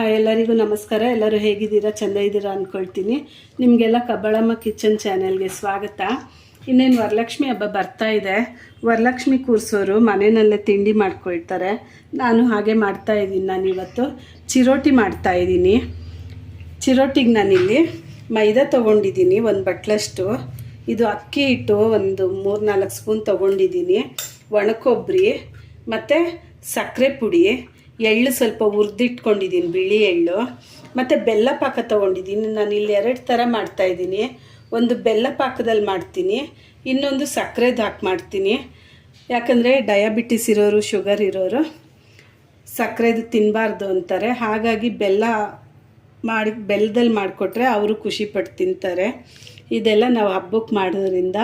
Hi, ಎಲ್ಲರಿಗೂ ನಮಸ್ಕಾರ. ಎಲ್ಲರೂ ಹೇಗಿದ್ದೀರಾ? ಚೆಂದ ಇದ್ದೀರಾ ಅಂದ್ಕೊಳ್ತೀನಿ ನಿಮಗೆಲ್ಲ ಕಬ್ಬಳಮ್ಮ ಕಿಚನ್ ಚಾನೆಲ್ಗೆ ಸ್ವಾಗತ. ಇನ್ನೇನು ವರಲಕ್ಷ್ಮಿ ಹಬ್ಬ ಬರ್ತಾ ಇದೆ. ವರಲಕ್ಷ್ಮಿ ಕೂರಿಸೋರು ಮನೆಯಲ್ಲೇ ತಿಂಡಿ ಮಾಡ್ಕೊಳ್ತಾರೆ. ನಾನು ಹಾಗೆ ಮಾಡ್ತಾ ಇದ್ದೀನಿ. ನಾನು ಇವತ್ತು ಚಿರೋಟಿ ಮಾಡ್ತಾ ಇದ್ದೀನಿ. ಚಿರೋಟಿಗೆ ನಾನಿಲ್ಲಿ ಮೈದಾ ತೊಗೊಂಡಿದ್ದೀನಿ, ಒಂದು ಬಟ್ಲಷ್ಟು. ಇದು ಅಕ್ಕಿ ಹಿಟ್ಟು ಒಂದು ಮೂರು ನಾಲ್ಕು ಸ್ಪೂನ್ ತೊಗೊಂಡಿದ್ದೀನಿ. ಒಣಕೊಬ್ಬರಿ, ಮತ್ತು ಸಕ್ಕರೆ ಪುಡಿ. ಎಳ್ಳು ಸ್ವಲ್ಪ ಹುರಿದಿಟ್ಕೊಂಡಿದ್ದೀನಿ, ಬಿಳಿ ಎಳ್ಳು. ಮತ್ತು ಬೆಲ್ಲ ಪಾಕ ತೊಗೊಂಡಿದ್ದೀನಿ. ನಾನು ಇಲ್ಲಿ ಎರಡು ಥರ ಮಾಡ್ತಾಯಿದ್ದೀನಿ ಒಂದು ಬೆಲ್ಲ ಪಾಕದಲ್ಲಿ ಮಾಡ್ತೀನಿ, ಇನ್ನೊಂದು ಸಕ್ಕರೆದು ಹಾಕಿ ಮಾಡ್ತೀನಿ. ಯಾಕಂದರೆ ಡಯಾಬಿಟಿಸ್ ಇರೋರು ಶುಗರ್ ಇರೋರು ಸಕ್ಕರೆದು ತಿನ್ನಬಾರ್ದು ಅಂತಾರೆ. ಹಾಗಾಗಿ ಬೆಲ್ಲ ಮಾಡಿ ಬೆಲ್ಲದಲ್ಲಿ ಮಾಡಿಕೊಟ್ರೆ ಅವರು ಖುಷಿಪಟ್ಟು ತಿಂತಾರೆ. ಇದೆಲ್ಲ ನಾವು ಹಬ್ಬಕ್ಕೆ ಮಾಡೋದ್ರಿಂದ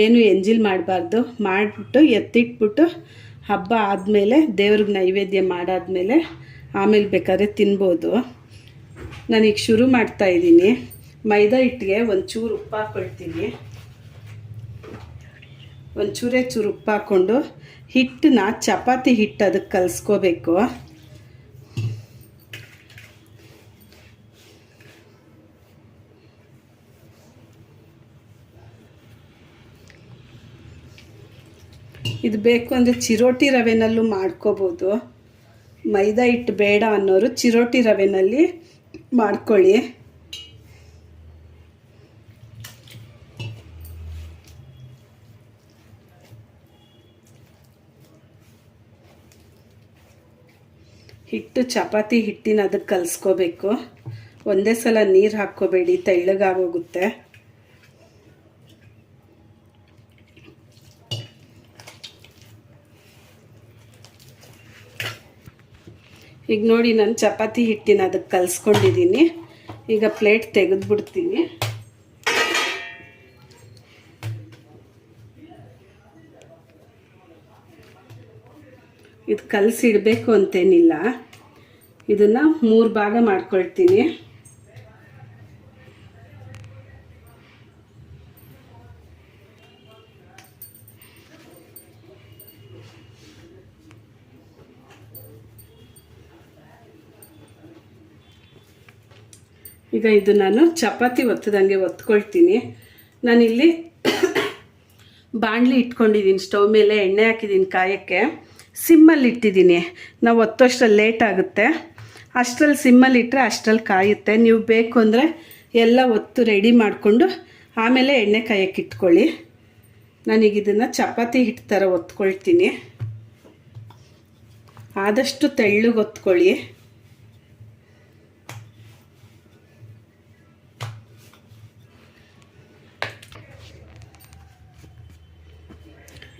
ಏನು ಎಂಜಿಲ್ ಮಾಡಬಾರ್ದು. ಮಾಡಿಬಿಟ್ಟು, ಎತ್ತಿಟ್ಬಿಟ್ಟು ಹಬ್ಬ ಆದಮೇಲೆ ದೇವ್ರಿಗೆ ನೈವೇದ್ಯ ಮಾಡಾದಮೇಲೆ ಆಮೇಲೆ ಬೇಕಾದ್ರೆ ತಿನ್ಬೋದು. ನಾನೀಗ ಶುರು ಮಾಡ್ತಾ ಇದ್ದೀನಿ. ಮೈದಾ ಹಿಟ್ಟಿಗೆ ಒಂಚೂರು ಉಪ್ಪು ಹಾಕ್ಕೊಳ್ತೀನಿ ಒಂಚೂರೇ ಚೂರು ಉಪ್ಪು ಹಾಕ್ಕೊಂಡು ಹಿಟ್ಟನ್ನ ಚಪಾತಿ ಹಿಟ್ಟು ಅದಕ್ಕೆ ಕಲಿಸ್ಕೋಬೇಕು. ಇದು ಬೇಕು ಅಂದರೆ ಚಿರೋಟಿ ರವೆನಲ್ಲೂ ಮಾಡ್ಕೋಬೋದು. ಮೈದಾ ಹಿಟ್ಟು ಬೇಡ ಅನ್ನೋರು ಚಿರೋಟಿ ರವೆನಲ್ಲಿ ಮಾಡ್ಕೊಳ್ಳಿ. ಹಿಟ್ಟು ಚಪಾತಿ ಹಿಟ್ಟಿನ ಅದಕ್ಕೆ ಕಲಿಸ್ಕೋಬೇಕು. ಒಂದೇ ಸಲ ನೀರು ಹಾಕ್ಕೋಬೇಡಿ, ತೆಳ್ಳಗಾಗೋಗುತ್ತೆ. ಈಗ ನೋಡಿ ನಾನು ಚಪಾತಿ ಹಿಟ್ಟಿನ ಅದಕ್ಕೆ ಕಲಿಸ್ಕೊಂಡಿದ್ದೀನಿ. ಈಗ ಪ್ಲೇಟ್ ತೆಗೆದ್ಬಿಡ್ತೀನಿ. ಇದು ಕಲಸಿಡಬೇಕು ಅಂತೇನಿಲ್ಲ. ಇದನ್ನು ಮೂರು ಭಾಗ ಮಾಡ್ಕೊಳ್ತೀನಿ. ಈಗ ಇದು ನಾನು ಚಪಾತಿ ಒತ್ತದಂಗೆ ಒತ್ಕೊಳ್ತೀನಿ. ನಾನಿಲ್ಲಿ ಬಾಣಲಿ ಇಟ್ಕೊಂಡಿದ್ದೀನಿ, ಸ್ಟವ್ ಮೇಲೆ ಎಣ್ಣೆ ಹಾಕಿದ್ದೀನಿ ಕಾಯಕ್ಕೆ. ಸಿಮ್ಮಲ್ಲಿ ಇಟ್ಟಿದ್ದೀನಿ. ನಾವು ಒತ್ತೋಷ್ಟ್ರಲ್ಲಿ ಲೇಟ್ ಆಗುತ್ತೆ. ಅಷ್ಟರಲ್ಲಿ ಸಿಮ್ಮಲ್ಲಿ ಇಟ್ಟರೆ ಅಷ್ಟರಲ್ಲಿ ಕಾಯುತ್ತೆ. ನೀವು ಬೇಕು ಅಂದರೆ ಎಲ್ಲ ಒತ್ತು ರೆಡಿ ಮಾಡಿಕೊಂಡು ಆಮೇಲೆ ಎಣ್ಣೆ ಕಾಯಕ್ಕೆ ಇಟ್ಕೊಳ್ಳಿ. ಇದನ್ನು ಚಪಾತಿ ಹಿಟ್ಟು ಥರ ಒತ್ಕೊಳ್ತೀನಿ. ಆದಷ್ಟು ತೆಳ್ಳಗೆ ಒತ್ಕೊಳ್ಳಿ.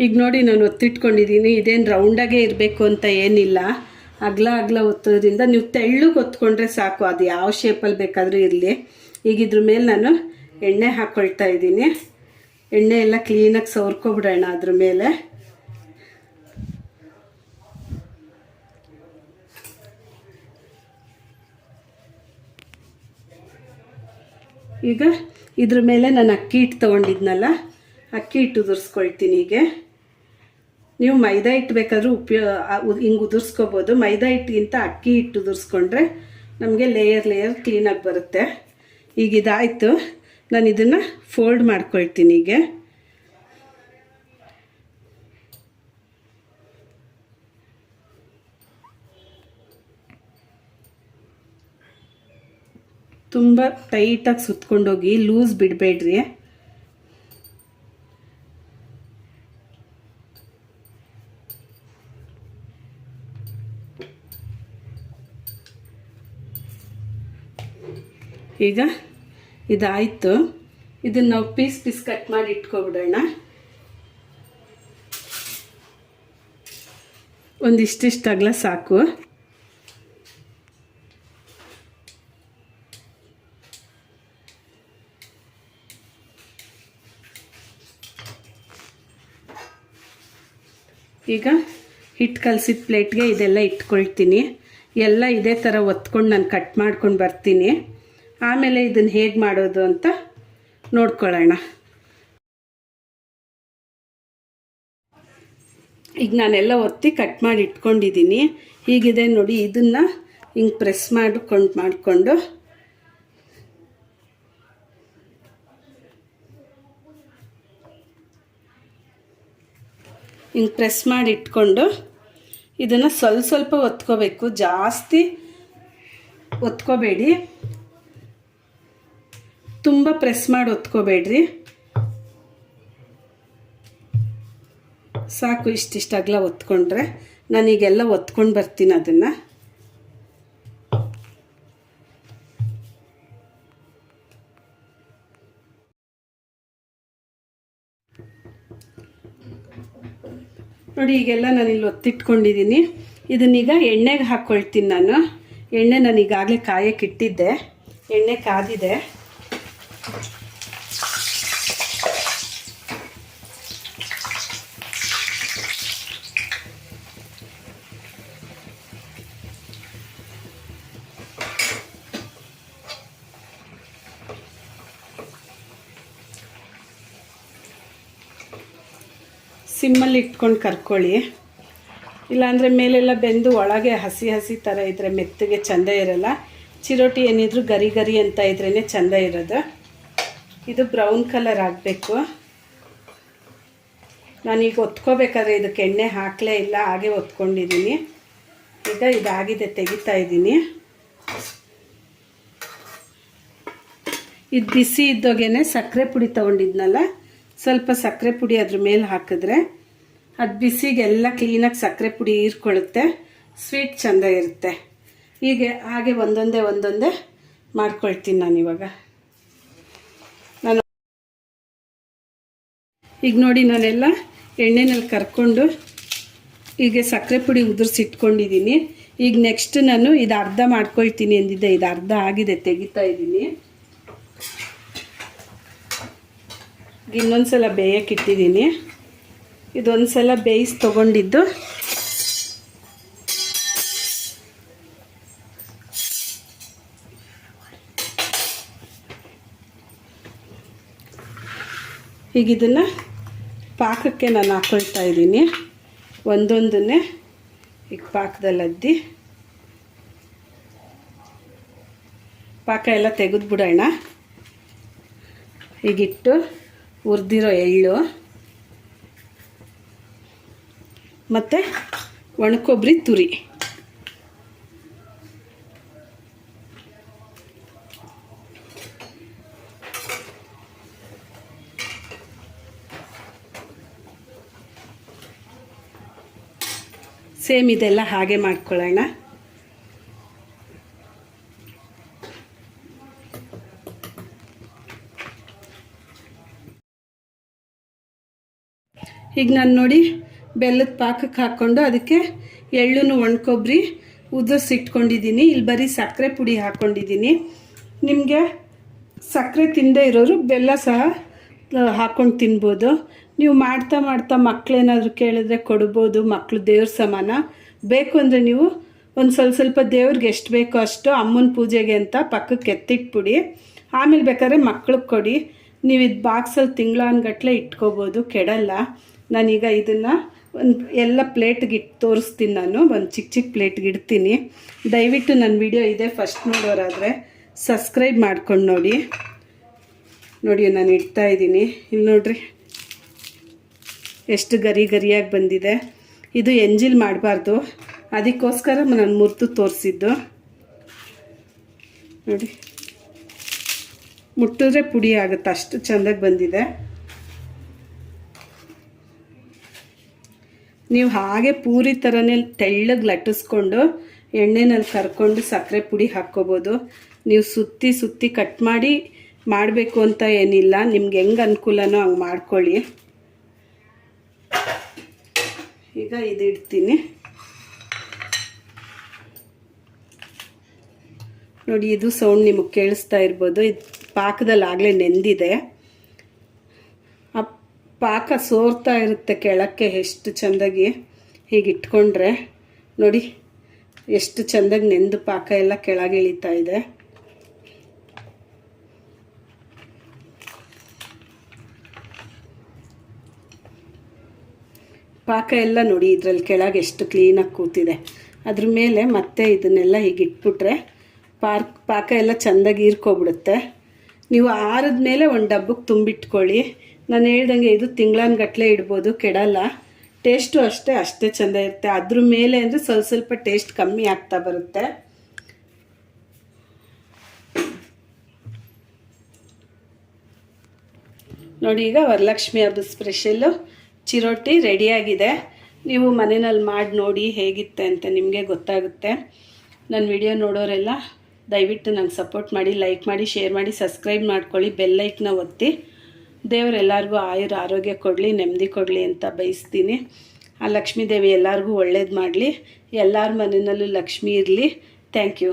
ಈಗ ನೋಡಿ ನಾನು ಒತ್ತಿಟ್ಕೊಂಡಿದ್ದೀನಿ. ಇದೇನು ರೌಂಡಾಗೇ ಇರಬೇಕು ಅಂತ ಏನಿಲ್ಲ. ಅಗ್ಲ ಅಗ್ಲ ಒತ್ತೋದ್ರಿಂದ ನೀವು ತೆಳ್ಳಗೆ ಒತ್ಕೊಂಡ್ರೆ ಸಾಕು. ಅದು ಯಾವ ಶೇಪಲ್ಲಿ ಬೇಕಾದರೂ ಇರಲಿ. ಈಗ ಇದ್ರ ಮೇಲೆ ನಾನು ಎಣ್ಣೆ ಹಾಕ್ಕೊಳ್ತಾ ಇದ್ದೀನಿ. ಎಣ್ಣೆ ಎಲ್ಲ ಕ್ಲೀನಾಗಿ ಸವರ್ಕೊಬಿಡೋಣ ಅದ್ರ ಮೇಲೆ. ಈಗ ಇದ್ರ ಮೇಲೆ ನಾನು ಅಕ್ಕಿ ಹಿಟ್ಟು ತೊಗೊಂಡಿದ್ನಲ್ಲ, ಅಕ್ಕಿ ಹಿಟ್ಟು ಉದುರಿಸ್ಕೊಳ್ತೀನಿ ಹೀಗೆ. ನೀವು ಮೈದಾ ಹಿಟ್ಟು ಬೇಕಾದರೂ ಉಪಯೋ ಹಿಂಗೆ ಉದುರ್ಸ್ಕೋಬೋದು. ಮೈದಾ ಹಿಟ್ಟಿಗಿಂತ ಅಕ್ಕಿ ಹಿಟ್ಟು ಉದುರ್ಸ್ಕೊಂಡ್ರೆ ನಮಗೆ ಲೇಯರ್ ಲೇಯರ್ ಕ್ಲೀನಾಗಿ ಬರುತ್ತೆ. ಈಗ ಇದಾಯಿತು. ನಾನು ಇದನ್ನು ಫೋಲ್ಡ್ ಮಾಡ್ಕೊಳ್ತೀನಿ ಈಗ. ತುಂಬ ಟೈಟಾಗಿ ಸುತ್ಕೊಂಡೋಗಿ ಲೂಸ್ ಬಿಡಬೇಡ್ರಿ. ಈಗ ಇದಾಯಿತು. ಇದನ್ನು ನಾವು ಪೀಸ್ ಪೀಸ್ ಕಟ್ ಮಾಡಿ ಇಟ್ಕೊಬಿಡೋಣ. ಒಂದಿಷ್ಟಿಷ್ಟು ಅಗಲ ಸಾಕು. ಈಗ ಹಿಟ್ಟು ಕಲಸಿದ ಪ್ಲೇಟ್ಗೆ ಇದೆಲ್ಲ ಇಟ್ಕೊಳ್ತೀನಿ. ಎಲ್ಲ ಇದೇ ಥರ ಒತ್ಕೊಂಡು ನಾನು ಕಟ್ ಮಾಡ್ಕೊಂಡು ಬರ್ತೀನಿ. ಆಮೇಲೆ ಇದನ್ನು ಹೇಗೆ ಮಾಡೋದು ಅಂತ ನೋಡ್ಕೊಳ್ಳೋಣ. ಈಗ ನಾನೆಲ್ಲ ಒತ್ತಿ ಕಟ್ ಮಾಡಿ ಇಟ್ಕೊಂಡಿದ್ದೀನಿ. ಹೀಗಿದೆ ನೋಡಿ, ಇದನ್ನು ಹಿಂಗೆ ಪ್ರೆಸ್ ಮಾಡಿಕೊಂಡು ಮಾಡಿಕೊಂಡು. ಹಿಂಗೆ ಪ್ರೆಸ್ ಮಾಡಿ ಇಟ್ಕೊಂಡು ಇದನ್ನು ಸ್ವಲ್ಪ ಸ್ವಲ್ಪ ಒತ್ಕೋಬೇಕು. ಜಾಸ್ತಿ ಒತ್ಕೋಬೇಡಿ. ತುಂಬ ಪ್ರೆಸ್ ಮಾಡಿ ಒತ್ಕೋಬೇಡ್ರಿ. ಸಾಕು ಇಷ್ಟಿಷ್ಟು ಅಗಲ ಒತ್ಕೊಂಡ್ರೆ ನಾನೀಗೆಲ್ಲ ಒತ್ಕೊಂಡು ಬರ್ತೀನಿ ಅದನ್ನು. ನೋಡಿ, ಈಗೆಲ್ಲ ನಾನು ಇಲ್ಲಿ ಒತ್ತಿಟ್ಕೊಂಡಿದ್ದೀನಿ ಇದನ್ನೀಗ ಎಣ್ಣೆಗೆ ಹಾಕ್ಕೊಳ್ತೀನಿ ನಾನು. ಎಣ್ಣೆ ನಾನು ಈಗಾಗಲೇ ಕಾಯಕ್ಕೆ ಇಟ್ಟಿದ್ದೆ. ಎಣ್ಣೆ ಕಾದಿದೆ. ಸಿಮ್ಮಲ್ಲಿ ಇಟ್ಕೊಂಡು ಕರ್ಕೊಳ್ಳಿ. ಇಲ್ಲಾಂದರೆ ಮೇಲೆಲ್ಲ ಬೆಂದು ಒಳಗೆ ಹಸಿ ಹಸಿ ಥರ ಇದ್ದರೆ ಮೆತ್ತಗೆ ಚೆಂದ ಇರಲ್ಲ. ಚಿರೋಟಿ ಏನಿದ್ರು ಗರಿ ಗರಿ ಅಂತ ಇದ್ರೇ ಚೆಂದ ಇರೋದು. ಇದು ಬ್ರೌನ್ ಕಲರ್ ಆಗಬೇಕು. ನಾನೀಗ ಒತ್ಕೋಬೇಕಾದ್ರೆ ಇದಕ್ಕೆ ಎಣ್ಣೆ ಹಾಕಲೇ ಇಲ್ಲ, ಹಾಗೆ ಒತ್ಕೊಂಡಿದ್ದೀನಿ. ಈಗ ಇದಾಗಿದೆ, ತೆಗಿತಾ ಇದ್ದೀನಿ. ಇದು ಬಿಸಿ ಇದ್ದೋಗೇನೆ ಸಕ್ಕರೆ ಪುಡಿ ತೊಗೊಂಡಿದ್ನಲ್ಲ, ಸ್ವಲ್ಪ ಸಕ್ಕರೆ ಪುಡಿ ಅದ್ರ ಮೇಲೆ ಹಾಕಿದ್ರೆ ಅದು ಬಿಸಿಗೆಲ್ಲ ಕ್ಲೀನಾಗಿ ಸಕ್ಕರೆ ಪುಡಿ ಹೀರ್ಕೊಳ್ಳುತ್ತೆ ಸ್ವೀಟ್ ಚೆಂದ ಇರುತ್ತೆ. ಹೀಗೆ ಹಾಗೆ ಒಂದೊಂದೇ ಒಂದೊಂದೇ ಮಾಡ್ಕೊಳ್ತೀನಿ ನಾನು ಈಗ ನೋಡಿ ನಾನೆಲ್ಲ ಎಣ್ಣೆನಲ್ಲಿ ಕರ್ಕೊಂಡು ಹೀಗೆ ಸಕ್ಕರೆ ಪುಡಿ ಉದುರಿಸಿಟ್ಕೊಂಡಿದ್ದೀನಿ. ಈಗ ನೆಕ್ಸ್ಟ್ ನಾನು ಇದು ಅರ್ಧ ಮಾಡ್ಕೊಳ್ತೀನಿ ಅಂದಿದ್ದೆ. ಇದು ಅರ್ಧ ಆಗಿದೆ, ತೆಗಿತಾ ಇದ್ದೀನಿ. ಇನ್ನೊಂದು ಸಲ ಬೇಯಕ್ಕೆ ಇಟ್ಟಿದ್ದೀನಿ. ಇದೊಂದು ಸಲ ಬೇಯಿಸಿ ತೊಗೊಂಡಿದ್ದು. ಈಗ ಇದನ್ನು ಪಾಕಕ್ಕೆ ನಾನು ಹಾಕೊಳ್ತಾ ಇದ್ದೀನಿ. ಒಂದೊಂದನ್ನೇ ಈಗ ಪಾಕದಲ್ಲಿ ಅದ್ದಿ ಪಾಕ ಎಲ್ಲ ತೆಗೆದ್ಬಿಡೋಣ. ಈಗಿಟ್ಟು ಹುರಿದಿರೋ ಎಳ್ಳು. ಮತ್ತು ಒಣಕೊಬ್ಬರಿ ತುರಿ. ಸೇಮ್ ಇದೆಲ್ಲ ಹಾಗೆ ಮಾಡ್ಕೊಳ್ಳೋಣ. ಈಗ ನಾನು ನೋಡಿ ಬೆಲ್ಲದ ಪಾಕಕ್ಕೆ ಹಾಕ್ಕೊಂಡು ಅದಕ್ಕೆ ಎಳ್ಳು ಒಣಕೊಬ್ಬರಿ ಉದುರಿಸಿಟ್ಕೊಂಡಿದ್ದೀನಿ ಇಲ್ಲಿ ಬರೀ ಸಕ್ಕರೆ ಪುಡಿ ಹಾಕ್ಕೊಂಡಿದ್ದೀನಿ ನಿಮಗೆ ಸಕ್ಕರೆ ತಿಂದೇ ಇರೋರು ಬೆಲ್ಲ ಸಹ ಹಾಕ್ಕೊಂಡು ತಿನ್ಬೋದು. ನೀವು ಮಾಡ್ತಾ ಮಾಡ್ತಾ ಮಕ್ಕಳೇನಾದರೂ ಕೇಳಿದ್ರೆ ಕೊಡ್ಬೋದು ಮಕ್ಕಳು ದೇವ್ರ ಸಮಾನ. ಬೇಕು ಅಂದರೆ ನೀವು ಒಂದು ಸ್ವಲ್ಪ ಸ್ವಲ್ಪ ದೇವ್ರಿಗೆ ಎಷ್ಟು ಬೇಕೋ ಅಷ್ಟು ಅಮ್ಮನ ಪೂಜೆಗೆ ಅಂತ ಪಕ್ಕಕ್ಕೆ ಎತ್ತಿಟ್ಬಿಡಿ. ಆಮೇಲೆ ಬೇಕಾದ್ರೆ ಮಕ್ಳಿಗೆ ಕೊಡಿ. ನೀವು ಇದು ಬಾಕ್ಸಲ್ಲಿ ತಿಂಗಳಾನ್ಗಟ್ಲೆ ಇಟ್ಕೋಬೋದು, ಕೆಡಲ್ಲ. ನಾನೀಗ ಇದನ್ನು ಒಂದು ಎಲ್ಲ ಪ್ಲೇಟ್ಗೆ ಇಟ್ಟು ತೋರಿಸ್ತೀನಿ ನಾನು. ಒಂದು ಚಿಕ್ಕ ಚಿಕ್ಕ ಪ್ಲೇಟ್ಗೆ ಇಡ್ತೀನಿ. ದಯವಿಟ್ಟು ನನ್ನ ವಿಡಿಯೋ ಇದೆ ಫಸ್ಟ್ ನೋಡೋರಾದರೆ ಸಬ್ಸ್ಕ್ರೈಬ್ ಮಾಡ್ಕೊಂಡು ನೋಡಿ. ನೋಡಿ, ನಾನು ಇಡ್ತಾ ಇದ್ದೀನಿ. ಇಲ್ಲಿ ನೋಡ್ರಿ ಎಷ್ಟು ಗರಿ ಗರಿಯಾಗಿ ಬಂದಿದೆ. ಇದು ಎಂಜಿಲ್ ಮಾಡಬಾರ್ದು. ಅದಕ್ಕೋಸ್ಕರ ನಾನು ಮುರಿದು ತೋರಿಸಿದ್ದು. ನೋಡಿ. ಮುಟ್ಟಿದ್ರೆ ಪುಡಿ ಆಗುತ್ತೆ. ಅಷ್ಟು ಚೆಂದಾಗಿ ಬಂದಿದೆ. ನೀವು ಹಾಗೆ ಪೂರಿ ಥರನೇ ತೆಳ್ಳಗೆ ಲಟ್ಟಿಸ್ಕೊಂಡು ಎಣ್ಣೆನಲ್ಲಿ ಕರ್ಕೊಂಡು ಸಕ್ಕರೆ ಪುಡಿ ಹಾಕ್ಕೋಬೋದು. ನೀವು ಸುತ್ತಿ ಸುತ್ತಿ ಕಟ್ ಮಾಡಿ ಮಾಡಬೇಕು ಅಂತ ಏನಿಲ್ಲ. ನಿಮ್ಗೆ ಹೆಂಗೆ ಅನುಕೂಲನೋ ಹಂಗೆ ಮಾಡ್ಕೊಳ್ಳಿ. ಈಗ ಇದು ಇಡ್ತೀನಿ ನೋಡಿ, ಇದು ಸೌಂಡ್ ನಿಮಗೆ ಕೇಳಿಸ್ತಾ ಇರ್ಬೋದು. ಇದು ಪಾಕದಲ್ಲಿ ಆಗಲೇ ನೆಂದಿದೆ. ಆ ಪಾಕ ಸೋರ್ತಾ ಇರುತ್ತೆ ಕೆಳಕ್ಕೆ ಎಷ್ಟು ಚೆಂದಾಗಿ ಹೀಗೆ ಇಟ್ಕೊಂಡ್ರೆ. ನೋಡಿ, ಎಷ್ಟು ಚೆಂದಾಗಿ ನೆಂದು ಪಾಕ ಎಲ್ಲ ಕೆಳಗೆ ಇಳಿತಾ ಇದೆ. ಪಾಕ ಎಲ್ಲ ನೋಡಿ ಇದರಲ್ಲಿ ಕೆಳಗೆ ಎಷ್ಟು ಕ್ಲೀನಾಗಿ ಕೂತಿದೆ. ಅದ್ರ ಮೇಲೆ ಮತ್ತೆ ಇದನ್ನೆಲ್ಲ ಹೀಗೆ ಇಟ್ಬಿಟ್ರೆ ಪಾರ್ಕ್, ಪಾಕ ಎಲ್ಲ ಚೆಂದಾಗಿ ಹೀರ್ಕೊಬಿಡುತ್ತೆ. ನೀವು ಆರಿದ ಮೇಲೆ ಒಂದು ಡಬ್ಬಕ್ಕೆ ತುಂಬಿಟ್ಕೊಳ್ಳಿ. ನಾನು ಹೇಳ್ದಂಗೆ ಇದು ತಿಂಗಳನ್ಗಟ್ಲೆ ಇಡ್ಬೋದು, ಕೆಡಲ್ಲ. ಟೇಸ್ಟು ಅಷ್ಟೇ ಅಷ್ಟೇ ಚೆಂದ ಇರುತ್ತೆ. ಅದ್ರ ಮೇಲೆ ಅಂದರೆ ಸ್ವಲ್ಪ ಸ್ವಲ್ಪ ಟೇಸ್ಟ್ ಕಮ್ಮಿ ಆಗ್ತಾ ಬರುತ್ತೆ. ನೋಡಿ ಈಗ ವರಲಕ್ಷ್ಮಿ ಹಬ್ಬದ ಸ್ಪೆಷಲ್ಲು ಚಿರೋಟಿ ರೆಡಿಯಾಗಿದೆ. ನೀವು ಮನೆಯಲ್ಲಿ ಮಾಡಿ ನೋಡಿ ಹೇಗಿತ್ತೆ ಅಂತ ನಿಮಗೆ ಗೊತ್ತಾಗುತ್ತೆ. ನನ್ನ ವಿಡಿಯೋ ನೋಡೋರೆಲ್ಲ ದಯವಿಟ್ಟು ನಂಗೆ ಸಪೋರ್ಟ್ ಮಾಡಿ, ಲೈಕ್ ಮಾಡಿ, ಶೇರ್ ಮಾಡಿ, ಸಬ್ಸ್ಕ್ರೈಬ್ ಮಾಡ್ಕೊಳ್ಳಿ ಬೆಲ್ಲೈಕ್ನ ಒತ್ತಿ. ದೇವರೆಲ್ಲರಿಗೂ ಆಯುರ್ ಆರೋಗ್ಯ ಕೊಡಲಿ, ನೆಮ್ಮದಿ ಕೊಡಲಿ ಅಂತ ಬಯಸ್ತೀನಿ. ಆ ಲಕ್ಷ್ಮೀದೇವಿ ಎಲ್ಲರಿಗೂ ಒಳ್ಳೇದು ಮಾಡಲಿ. ಎಲ್ಲರ ಮನೆಯಲ್ಲೂ ಲಕ್ಷ್ಮಿ ಇರಲಿ. Thank you.